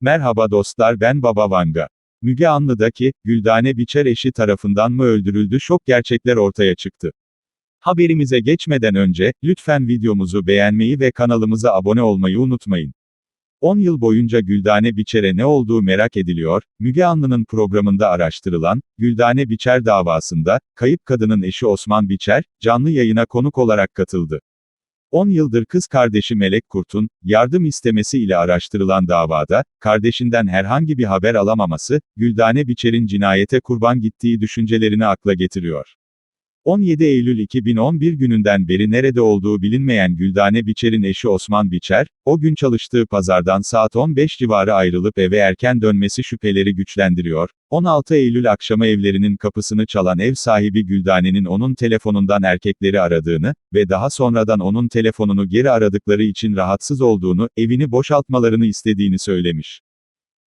Merhaba dostlar ben Baba Vanga. Müge Anlı'daki, Güldane Biçer eşi tarafından mı öldürüldü şok gerçekler ortaya çıktı. Haberimize geçmeden önce, lütfen videomuzu beğenmeyi ve kanalımıza abone olmayı unutmayın. 10 yıl boyunca Güldane Biçer'e ne olduğu merak ediliyor, Müge Anlı'nın programında araştırılan, Güldane Biçer davasında, kayıp kadının eşi Osman Biçer, canlı yayına konuk olarak katıldı. 10 yıldır kız kardeşi Melek Kurt'un, yardım istemesi ile araştırılan davada, kardeşinden herhangi bir haber alamaması, Güldane Biçer'in cinayete kurban gittiği düşüncelerini akla getiriyor. 17 Eylül 2011 gününden beri nerede olduğu bilinmeyen Güldane Biçer'in eşi Osman Biçer, o gün çalıştığı pazardan saat 15 civarı ayrılıp eve erken dönmesi şüpheleri güçlendiriyor. 16 Eylül akşamı evlerinin kapısını çalan ev sahibi Güldane'nin onun telefonundan erkekleri aradığını ve daha sonradan onun telefonunu geri aradıkları için rahatsız olduğunu, evini boşaltmalarını istediğini söylemiş.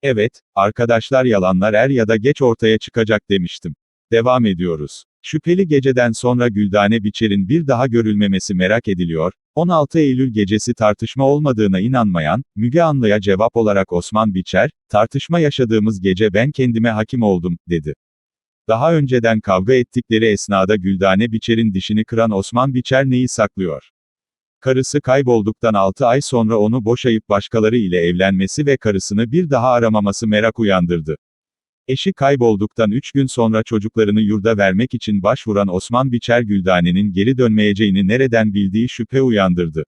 Evet, arkadaşlar yalanlar er ya da geç ortaya çıkacak demiştim. Devam ediyoruz. Şüpheli geceden sonra Güldane Biçer'in bir daha görülmemesi merak ediliyor. 16 Eylül gecesi tartışma olmadığına inanmayan, Müge Anlı'ya cevap olarak Osman Biçer, tartışma yaşadığımız gece ben kendime hakim oldum, dedi. Daha önceden kavga ettikleri esnada Güldane Biçer'in dişini kıran Osman Biçer neyi saklıyor? Karısı kaybolduktan 6 ay sonra onu boşayıp başkaları ile evlenmesi ve karısını bir daha aramaması merak uyandırdı. Eşi kaybolduktan 3 gün sonra çocuklarını yurda vermek için başvuran Osman Biçer Güldane'nin geri dönmeyeceğini nereden bildiği şüphe uyandırdı.